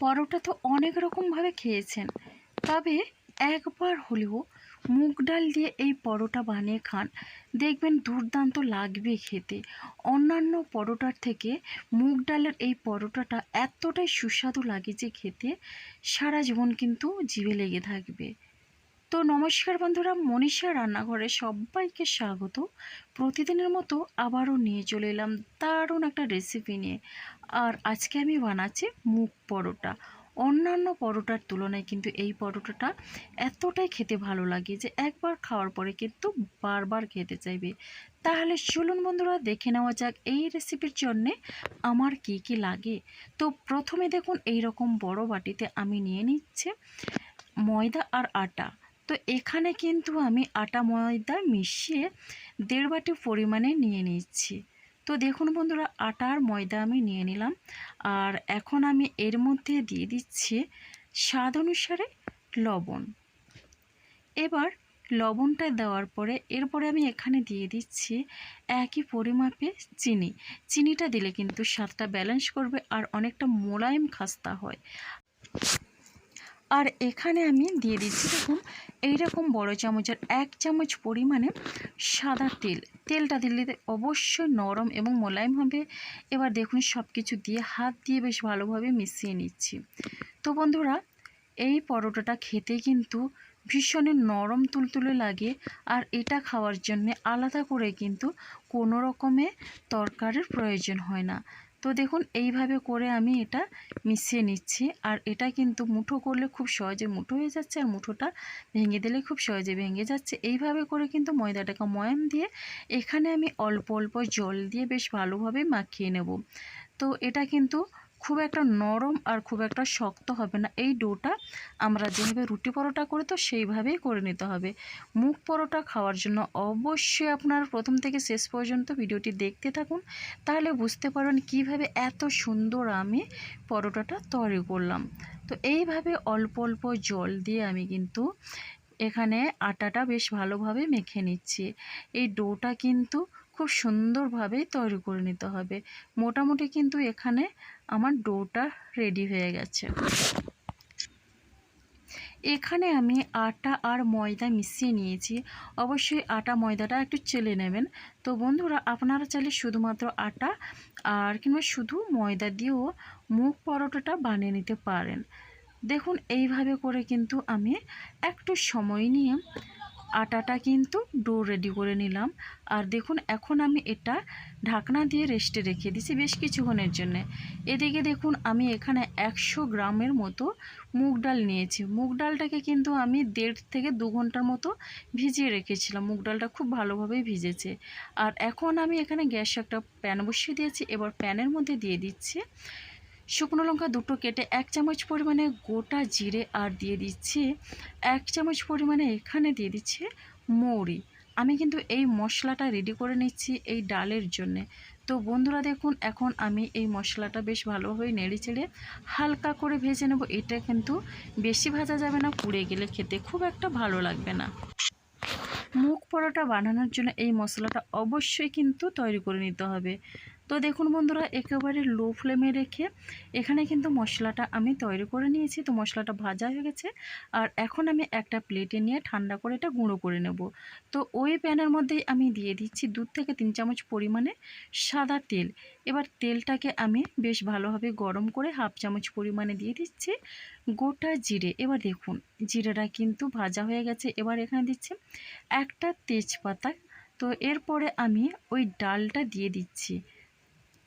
পরোটা তো অনেক রকমভাবে খেয়েছেন। তবে একবার হলেও মুগ ডাল দিয়ে এই পরোটা বানিয়ে খান, দেখবেন দুর্দান্ত লাগবে খেতে। অন্যান্য পরোটার থেকে মুগ ডালের এই পরোটাটা এতটাই সুস্বাদু লাগে যে খেতে, সারা জীবন কিন্তু জিভে লেগে থাকবে। তো নমস্কার বন্ধুরা, মনীষা রান্নাঘরে সবাইকে স্বাগত। প্রতিদিনের মতো আবারও নিয়ে চলে এলাম দারুণ একটা রেসিপি নিয়ে। আর আজকে আমি বানাচ্ছি মুগ পরোটা। অন্যান্য পরোটার তুলনায় কিন্তু এই পরোটাটা এতটাই খেতে ভালো লাগে যে একবার খাওয়ার পরে কিন্তু বারবার খেতে চাইবে। তাহলে চলুন বন্ধুরা, দেখে নেওয়া যাক এই রেসিপির জন্যে আমার কি কি লাগে। তো প্রথমে দেখুন এই রকম বড় বাটিতে আমি নিয়ে নিচ্ছে ময়দা আর আটা। তো এখানে কিন্তু আমি আটা ময়দা মিশিয়ে দেড় বাটি পরিমাণে নিয়ে নিচ্ছি। তো দেখুন বন্ধুরা, আটা আর ময়দা আমি নিয়ে নিলাম। আর এখন আমি এর মধ্যে দিয়ে দিচ্ছি স্বাদ অনুসারে লবণ। এবার লবণটা দেওয়ার পরে এরপরে আমি এখানে দিয়ে দিচ্ছি একই পরিমাপে চিনি। চিনিটা দিলে কিন্তু স্বাদটা ব্যালেন্স করবে আর অনেকটা মোলায়েম খাস্তা হয়। আর এখানে আমি দিয়ে দিচ্ছি দেখুন, এইরকম বড় চামচের এক চামচ পরিমাণে সাদা তেল। তেলটা দিলে অবশ্যই নরম এবং মোলায়েম হবে। এবার দেখুন সব কিছু দিয়ে হাত দিয়ে বেশ ভালোভাবে মিশিয়ে নিচ্ছি। তো বন্ধুরা, এই পরোটাটা খেতে কিন্তু ভীষণই নরম তুলতুলে লাগে আর এটা খাওয়ার জন্যে আলাদা করে কিন্তু কোনো রকমে তরকারির প্রয়োজন হয় না। তো দেখুন, এইভাবে করে আমি এটা মিশিয়ে নিচ্ছি। আর এটা কিন্তু মুঠো করলে খুব সহজে মুঠো হয়ে যাচ্ছে আর মুঠোটা ভেঙে দিলে খুব সহজে ভেঙে যাচ্ছে। এইভাবে করে কিন্তু ময়দাটাকে ময়াম দিয়ে এখানে আমি অল্প অল্প জল দিয়ে বেশ ভালোভাবে মাখিয়ে নেব। তো এটা কিন্তু খুব একটা নরম আর খুব একটা শক্ত হবে না। এই ডোটা আমরা যেভাবে রুটি পরোটা করি তো সেইভাবেই করে নিতে হবে। মুখ পরোটা খাওয়ার জন্য অবশ্যই আপনার প্রথম থেকে শেষ পর্যন্ত ভিডিওটি দেখতে থাকুন। তাহলে বুঝতে পারবেন কীভাবে এত সুন্দর আমি পরোটাটা তৈরি করলাম। তো এইভাবে অল্প অল্প জল দিয়ে আমি কিন্তু এখানে আটাটা বেশ ভালোভাবে মেখে নিচ্ছি। এই ডোটা কিন্তু খুব সুন্দরভাবেই তৈরি করে নিতে হবে। মোটামুটি কিন্তু এখানে আমার ডোটা রেডি হয়ে গেছে। এখানে আমি আটা আর ময়দা মিশিয়ে নিয়েছি। অবশ্যই আটা ময়দাটা একটু চেলে নেবেন। তো বন্ধুরা, আপনারা চাইলে শুধুমাত্র আটা আর কিংবা শুধু ময়দা দিয়েও মুখ পরোটাটা বানিয়ে নিতে পারেন। দেখুন, এইভাবে করে কিন্তু আমি একটু সময় নিয়ে আটাটা কিন্তু ডো রেডি করে নিলাম। আর দেখুন, এখন আমি এটা ঢাকনা দিয়ে রেস্টে রেখে দিছি বেশ কিছুক্ষণের জন্য। এদিকে দেখুন, আমি এখানে একশো গ্রামের মতো মুগ ডাল নিয়েছি। মুগ ডালটাকে কিন্তু আমি দেড় থেকে দু ঘণ্টার মতো ভিজিয়ে রেখেছিলাম। মুগ ডালটা খুব ভালোভাবেই ভিজেছে। আর এখন আমি এখানে গ্যাস একটা প্যান বসিয়ে দিয়েছি। এবার প্যানের মধ্যে দিয়ে দিচ্ছি শুকনো লঙ্কা দুটো কেটে এক চামচ পরিমাণে গোটা জিরে আর দিয়ে দিচ্ছি। এক চামচ পরিমাণে এখানে দিয়ে দিচ্ছি মৌরি। আমি কিন্তু এই মশলাটা রেডি করে নিচ্ছি এই ডালের জন্যে। তো বন্ধুরা দেখুন, এখন আমি এই মশলাটা বেশ ভালোভাবে নেড়ে চেড়ে হালকা করে ভেজে নেব। এটা কিন্তু বেশি ভাজা যাবে না, পুড়ে গেলে খেতে খুব একটা ভালো লাগবে না। মুখ পরোটা বানানোর জন্য এই মশলাটা অবশ্যই কিন্তু তৈরি করে নিতে হবে। তো দেখুন বন্ধুরা, একেবারে লো ফ্লেমে রেখে এখানে কিন্তু মশলাটা আমি তৈরি করে নিয়েছি। তো মশলাটা ভাজা হয়ে গেছে। আর এখন আমি একটা প্লেটে নিয়ে ঠান্ডা করে এটা গুঁড়ো করে নেব। তো ওই প্যানের মধ্যেই আমি দিয়ে দিচ্ছি দুধ থেকে তিন চামচ পরিমাণে সাদা তেল। এবার তেলটাকে আমি বেশ ভালোভাবে গরম করে হাফ চামচ পরিমাণে দিয়ে দিচ্ছি গোটা জিরে। এবার দেখুন, জিরেটা কিন্তু ভাজা হয়ে গেছে। এবার এখানে দিচ্ছি একটা তেজপাতা। তো এরপরে আমি ওই ডালটা দিয়ে দিচ্ছি।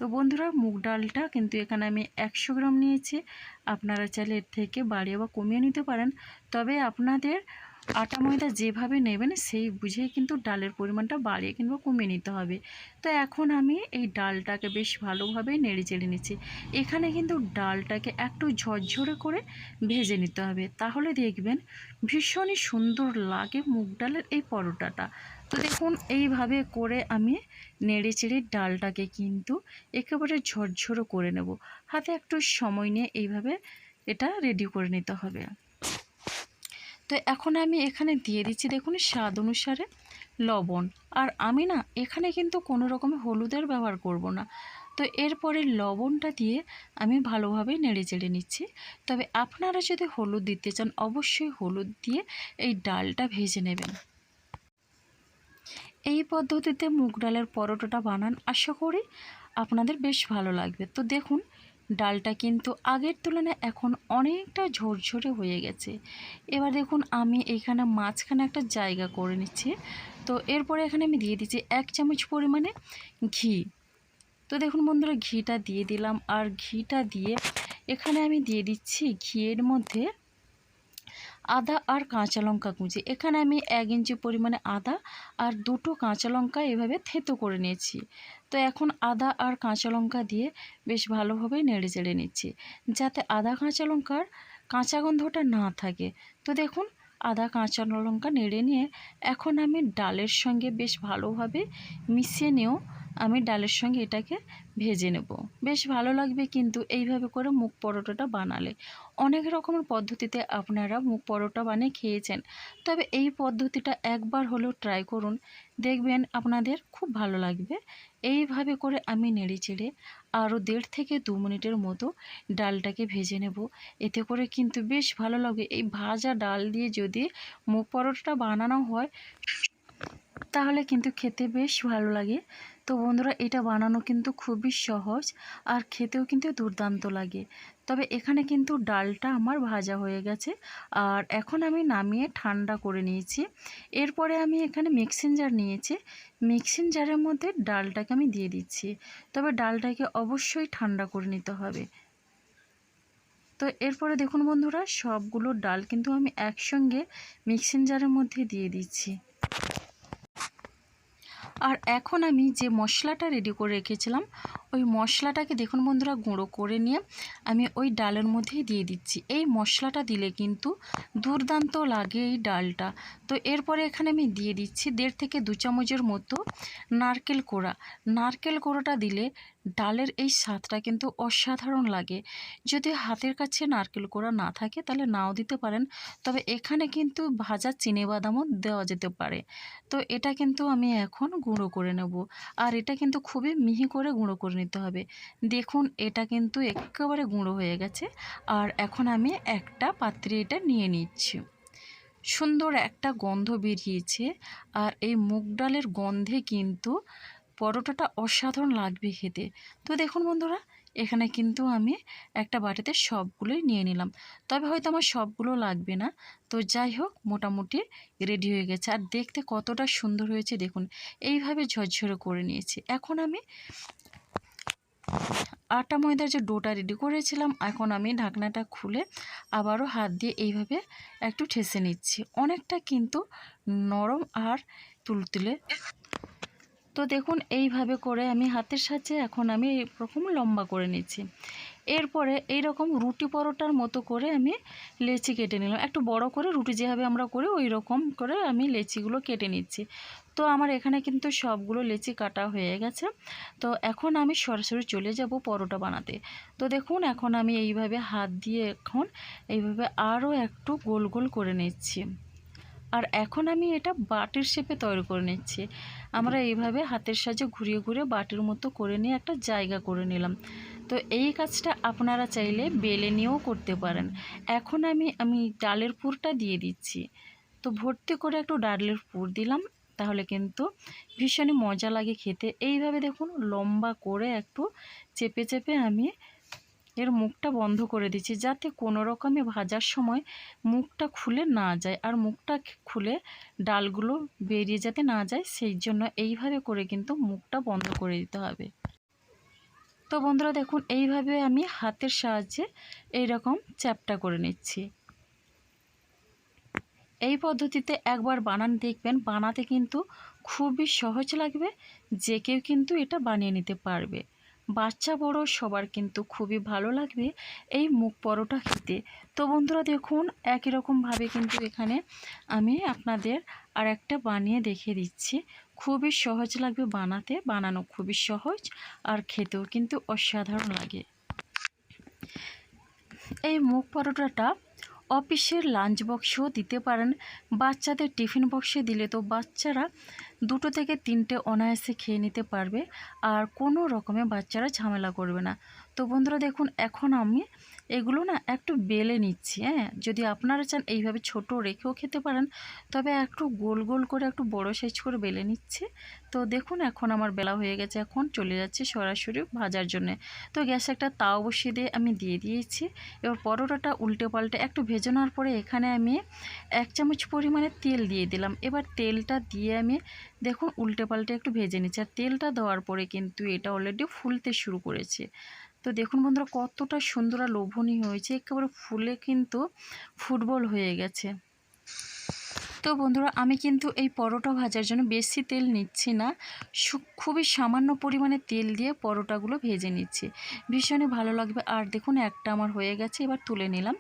তো বন্ধুরা, মুগ ডালটা কিন্তু এখানে আমি একশো গ্রাম নিয়েছি। আপনারা চাইলে এর থেকে বাড়িয়ে বা কমিয়ে নিতে পারেন। তবে আপনাদের আটা ময়দা যেভাবে নেবেন, সেই বুঝেই কিন্তু ডালের পরিমাণটা বাড়িয়ে কিংবা কমিয়ে নিতে হবে। তো এখন আমি এই ডালটাকে বেশ ভালোভাবে নেড়ে চেড়ে নিচ্ছি। এখানে কিন্তু ডালটাকে একটু ঝরঝরে করে ভেজে নিতে হবে। তাহলে দেখবেন ভীষণই সুন্দর লাগে মুগ ডালের এই পরোটাটা। তো দেখুন, এইভাবে করে আমি নেড়ে চেড়ে ডালটাকে কিন্তু একেবারে ঝরঝরো করে নেব। হাতে একটু সময় নিয়ে এইভাবে এটা রেডি করে নিতে হবে। তো এখন আমি এখানে দিয়ে দিচ্ছি দেখুন স্বাদ অনুসারে লবণ। আর আমি না এখানে কিন্তু কোনো রকমের হলুদের ব্যবহার করব না। তো এরপরে লবণটা দিয়ে আমি ভালোভাবে নেড়ে চেড়ে নিচ্ছি। তবে আপনারা যদি হলুদ দিতে চান, অবশ্যই হলুদ দিয়ে এই ডালটা ভেজে নেবেন। এই পদ্ধতিতে মুগ ডালের পরোটাটা বানান, আশা করি আপনাদের বেশ ভালো লাগবে। তো দেখুন ডালটা কিন্তু আগের তুলনায় এখন অনেকটা ঝরঝরে হয়ে গেছে। এবার দেখুন, আমি এখানে মাঝখানে একটা জায়গা করে নিচ্ছি। তো এরপরে এখানে আমি দিয়ে দিচ্ছি এক চামচ পরিমাণে ঘি। তো দেখুন বন্ধুরা, ঘিটা দিয়ে দিলাম। আর ঘিটা দিয়ে এখানে আমি দিয়ে দিচ্ছি ঘিয়ের মধ্যে আদা আর কাঁচা লঙ্কা কুচি। এখানে আমি এক ইঞ্চি পরিমাণে আদা আর দুটো কাঁচা লঙ্কা এভাবে থেতো করে নিয়েছি। তো এখন আদা আর কাঁচা লঙ্কা দিয়ে বেশ ভালোভাবে নেড়ে চেড়ে নিচ্ছি, যাতে আদা কাঁচা লঙ্কার কাঁচা গন্ধটা না থাকে। তো দেখুন, আদা কাঁচা লঙ্কা নেড়ে নিয়ে এখন আমি ডালের সঙ্গে বেশ ভালোভাবে মিশিয়ে নিয়েও আমি ডালের সঙ্গে এটাকে ভেজে নেব। বেশ ভালো লাগবে কিন্তু এইভাবে করে মুগ পরোটাটা বানালে। অনেক রকমের পদ্ধতিতে আপনারা মুগ পরোটা বানিয়ে খেয়েছেন। তবে এই পদ্ধতিটা একবার হলেও ট্রাই করুন। দেখবেন আপনাদের খুব ভালো লাগবে। এইভাবে করে আমি নেড়ে চেড়ে আরও দেড় থেকে দু মিনিটের মতো ডালটাকে ভেজে নেব। এতে করে কিন্তু বেশ ভালো লাগে। এই ভাজা ডাল দিয়ে যদি মুগ পরোটাটা বানানো হয়, তাহলে কিন্তু খেতে বেশ ভালো লাগে। তো বন্ধুরা, এটা বানানো কিন্তু খুবই সহজ আর খেতেও কিন্তু দুর্দান্ত লাগে। তবে এখানে কিন্তু ডালটা আমার ভাজা হয়ে গেছে আর এখন আমি নামিয়ে ঠান্ডা করে নিয়েছি। এরপরে আমি এখানে মিক্সিং জার নিয়েছি। মিক্সিং জারের মধ্যে ডালটাকে আমি দিয়ে দিচ্ছি। তবে ডালটাকে অবশ্যই ঠান্ডা করে নিতে হবে। তো এরপরে দেখুন বন্ধুরা, সবগুলো ডাল কিন্তু আমি একসঙ্গে মিক্সিং জারের মধ্যে দিয়ে দিচ্ছি। আর এখন আমি যে মশলাটা রেডি করে রেখেছিলাম, ওই মশলাটাকে দেখুন বন্ধুরা, গুঁড়ো করে নিয়ে আমি ওই ডালের মধ্যেই দিয়ে দিচ্ছি। এই মশলাটা দিলে কিন্তু দুর্দান্ত লাগে এই ডালটা। তো এরপরে এখানে আমি দিয়ে দিচ্ছি দেড় থেকে দু চামচের মতো নারকেল কোড়া। নারকেল কোড়াটা দিলে ডালের এই স্বাদটা কিন্তু অসাধারণ লাগে। যদি হাতের কাছে নারকেল কোড়া না থাকে, তাহলে নাও দিতে পারেন। তবে এখানে কিন্তু ভাজা চিনি বাদামও দেওয়া যেতে পারে। তো এটা কিন্তু আমি এখন গুঁড়ো করে নেব। আর এটা কিন্তু খুবই মিহি করে গুঁড়ো করে নিতে হবে। দেখুন, এটা কিন্তু একেবারে গুঁড়ো হয়ে গেছে। আর এখন আমি একটা পাত্রে এটা নিয়ে নিচ্ছি। সুন্দর একটা গন্ধ বেরিয়েছে। আর এই মুগ ডালের গন্ধে কিন্তু পরোটাটা অসাধারণ লাগবে খেতে। তো দেখুন বন্ধুরা, এখানে কিন্তু আমি একটা বাটিতে সবগুলোই নিয়ে নিলাম। তবে হয়তো আমার সবগুলো লাগবে না। তো যাই হোক, মোটামুটি রেডি হয়ে গেছে। আর দেখতে কতটা সুন্দর হয়েছে দেখুন, এইভাবে ঝরঝরে করে নিয়েছি। এখন আমি আটা ময়দার যে ডোটা রেডি করেছিলাম, এখন আমি ঢাকনাটা খুলে আবারও হাত দিয়ে এইভাবে একটু ঠেসে নিচ্ছি। অনেকটা কিন্তু নরম আর তুলতুলে তো দেখুন, এইভাবে করে আমি হাতের সাহায্যে এখন আমি এরকম লম্বা করে নিচ্ছি। এরপরে এই রকম রুটি পরোটার মতো করে আমি লেচি কেটে নিলাম। একটু বড় করে রুটি যেভাবে আমরা করি ওই রকম করে আমি লেচিগুলো কেটে নিচ্ছি। তো আমার এখানে কিন্তু সবগুলো লেচি কাটা হয়ে গেছে। তো এখন আমি সরাসরি চলে যাব পরোটা বানাতে। তো দেখুন, এখন আমি এইভাবে হাত দিয়ে এখন এইভাবে আরও একটু গোল গোল করে নিচ্ছি। আর এখন আমি এটা বাটির শেপে তৈরি করে নিচ্ছি। আমরা এইভাবে হাতের সাহায্যে ঘুরিয়ে ঘুরিয়ে বাটির মতো করে নিয়ে একটা জায়গা করে নিলাম। তো এই কাজটা আপনারা চাইলে বেলে নিয়েও করতে পারেন। এখন আমি আমি ডালের পুরটা দিয়ে দিচ্ছি। তো ভর্তি করে একটু ডালের পুর দিলাম তাহলে কিন্তু ভীষণই মজা লাগে খেতে। এইভাবে দেখুন লম্বা করে একটু চেপে চেপে আমি এর মুখটা বন্ধ করে দিচ্ছি যাতে কোনো রকমে ভাজার সময় মুখটা খুলে না যায় আর মুখটা খুলে ডালগুলো বেরিয়ে যাতে না যায় সেই জন্য এইভাবে করে কিন্তু মুখটা বন্ধ করে দিতে হবে। তো বন্ধুরা দেখুন, এইভাবে আমি হাতের সাহায্যে এই রকম চ্যাপটা করে নিচ্ছি। এই পদ্ধতিতে একবার বানান দেখবেন, বানাতে কিন্তু খুবই সহজ লাগবে, যে কেউ কিন্তু এটা বানিয়ে নিতে পারবে। বাচ্চা বড় সবার কিন্তু খুবই ভালো লাগবে এই মুগ পরোটা খেতে। তো বন্ধুরা দেখুন, একই রকমভাবে কিন্তু এখানে আমি আপনাদের আর একটা বানিয়ে দেখিয়ে দিচ্ছি। খুবই সহজ লাগবে বানাতে, বানানো খুবই সহজ আর খেতেও কিন্তু অসাধারণ লাগে। এই মুগ পরোটাটা অফিসের লাঞ্চ বক্সও দিতে পারেন। বাচ্চাদের টিফিন বক্সে দিলে তো বাচ্চারা দুটো থেকে তিনটে অনায়াসে খেয়ে নিতে পারবে। আর কোনো রকমে বাচ্চারা ঝামেলা করবে না। তো বন্ধুরা, দেখুন, এখন আমি এগুলো না একটু বেলে নিচ্ছি হ্যাঁ? যদি আপনারা চান এইভাবে ছোট রেখেও খেতে পারেন, তবে একটু গোল গোল করে একটু বড় সাইজ করে বেলে নিচ্ছে। তো দেখুন এখন আমার বেলা হয়ে গেছে, এখন চলে যাচ্ছে সরাসরি ভাজার জন্যে। তো গ্যাসে একটা তাও বসিয়ে দিয়ে আমি দিয়ে দিয়েছি। এবার পরোটাটা উল্টে পাল্টে একটু ভেজে নেওয়ার পরে এখানে আমি এক চামচ পরিমাণে তেল দিয়ে দিলাম। এবার তেলটা দিয়ে আমি দেখুন উল্টে পাল্টে একটু ভেজে নিচ্ছি। আর তেলটা দেওয়ার পরে কিন্তু এটা অলরেডি ফুলতে শুরু করেছে। তো দেখুন বন্ধুরা, কতটা সুন্দর আর লোভনীয় হয়েছে। একেবারে ফুলে কিন্তু ফুটবল হয়ে গেছে। তো বন্ধুরা, আমি কিন্তু এই পরোটা ভাজার জন্য বেশি তেল নিচ্ছি না। খুবই সামান্য পরিমাণে তেল দিয়ে পরোটাগুলো ভেজে নিচ্ছি। ভীষণই ভালো লাগবে। আর দেখুন, একটা আমার হয়ে গেছে, এবার তুলে নিলাম।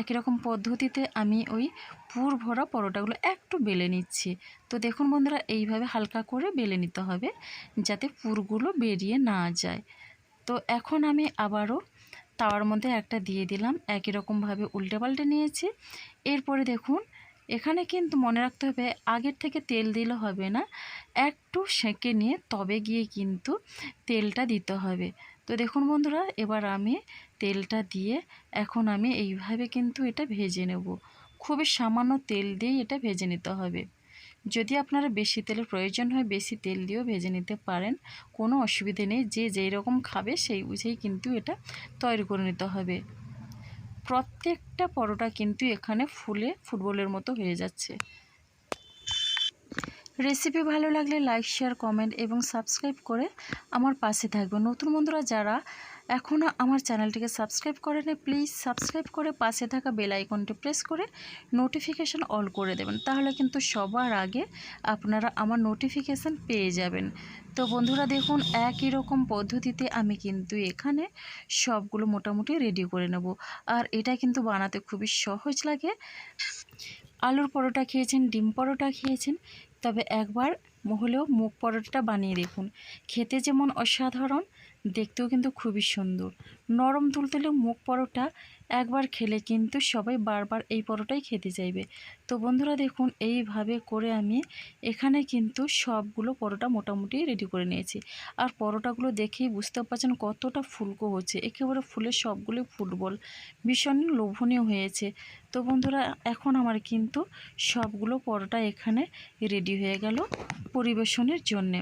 একই রকম পদ্ধতিতে আমি ওই পুর ভরা পরোটাগুলো একটু বেলে নিচ্ছি। তো দেখুন বন্ধুরা, এইভাবে হালকা করে বেলে নিতে হবে, যাতে পুরগুলো বেরিয়ে না যায়। তো এখন আমি আবারও তাওয়ার মধ্যে একটা দিয়ে দিলাম, একই রকমভাবে উল্টে পাল্টে নিয়েছি। এরপরে দেখুন, এখানে কিন্তু মনে রাখতে হবে, আগের থেকে তেল দিলে হবে না, একটু সেঁকে নিয়ে তবে গিয়ে কিন্তু তেলটা দিতে হবে। তো দেখুন বন্ধুরা, এবার আমি তেলটা দিয়ে এখন আমি এইভাবে কিন্তু এটা ভেজে নেব। খুবই সামান্য তেল দিয়েই এটা ভেজে নিতে হবে। যদি আপনারা বেশি তেলের প্রয়োজন হয়, বেশি তেল দিয়েও ভেজে নিতে পারেন। কোনো অসুবিধে নেই। যে যেই রকম খাবে, সেই বুঝেই কিন্তু এটা তৈরি করে নিতে হবে। প্রত্যেকটা পরোটা কিন্তু এখানে ফুলে ফুটবলের মতো হয়ে যাচ্ছে। রেসিপি ভালো লাগলে লাইক, শেয়ার, কমেন্ট এবং সাবস্ক্রাইব করে আমার পাশে থাকবে নতুন বন্ধুরা যারা এখনও আমার চ্যানেলটিকে সাবস্ক্রাইব করেনি, প্লিজ সাবস্ক্রাইব করে পাশে থাকা বেল আইকনটি প্রেস করে নোটিফিকেশান অল করে দেবেন। তাহলে কিন্তু সবার আগে আপনারা আমার নোটিফিকেশান পেয়ে যাবেন। তো বন্ধুরা দেখুন, একই রকম পদ্ধতিতে আমি কিন্তু এখানে সবগুলো মোটামুটি রেডি করে নেব। আর এটা কিন্তু বানাতে খুবই সহজ লাগে। আলুর পরোটা খেয়েছেন, ডিম পরোটা খেয়েছেন, তবে একবার হলেও মুগ পরোটাটা বানিয়ে দেখুন। খেতে যেমন অসাধারণ দেখতেও কিন্তু খুবই সুন্দর। নরম তুলতুলে মুখ পরোটা একবার খেলে কিন্তু সবাই বারবার এই পরোটাই খেতে চাইবে। তো বন্ধুরা দেখুন, এইভাবে করে আমি এখানে কিন্তু সবগুলো পরোটা মোটামুটি রেডি করে নিয়েছি। আর পরোটাগুলো দেখেই বুঝতে পারছেন কতটা ফুলকো হচ্ছে। একেবারে ফুলের সবগুলো ফুটবল। ভীষণ লোভনীয় হয়েছে। তো বন্ধুরা, এখন আমার কিন্তু সবগুলো পরোটা এখানে রেডি হয়ে গেল পরিবেশনের জন্যে।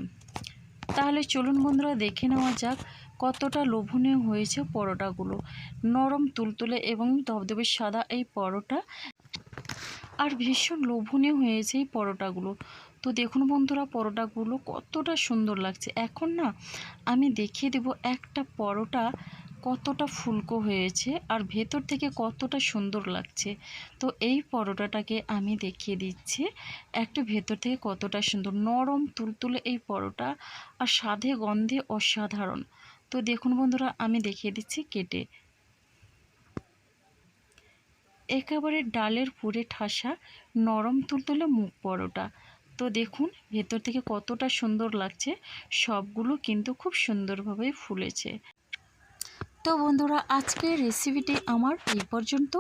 তাহলে চলুন বন্ধুরা দেখে নেওয়া যাক কতটা লোভনীয় হয়েছে পরোটাগুলো। নরম, তুলতুলে এবং ধবধবে সাদা এই পরোটা। আর ভীষণ লোভনীয় হয়েছে এই পরোটাগুলো। তো দেখুন বন্ধুরা, পরোটাগুলো কতটা সুন্দর লাগছে। এখন না আমি দেখিয়ে দেব একটা পরোটা কতটা ফুলকো হয়েছে আর ভেতর থেকে কতটা সুন্দর লাগছে। তো এই পরোটাটাকে আমি দেখিয়ে দিচ্ছি, একটা ভেতর থেকে কতটা সুন্দর, নরম তুলতুলে এই পরোটা আর স্বাদে গন্ধে অসাধারণ। তো দেখুন বন্ধুরা, আমি দেখিয়ে দিচ্ছি কেটে। একেবারে ডালের পুরে ঠাসা নরম তুলতুলে মুখ পরোটা। তো দেখুন, ভেতর থেকে কতটা সুন্দর লাগছে, সবগুলো কিন্তু খুব সুন্দরভাবে ফুলেছে। তো বন্ধুরা, আজকের রেসিপিটি আমার এই পর্যন্ত।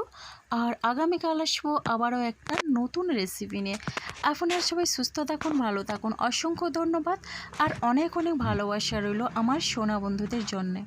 আর আগামীকাল আসব আবারও একটা নতুন রেসিপি নিয়ে। আপনারা সবাই সুস্থ থাকুন, ভালো থাকুন। অসংখ্য ধন্যবাদ। আর অনেক অনেক ভালোবাসা রইল আমার সোনা বন্ধুদের জন্যে।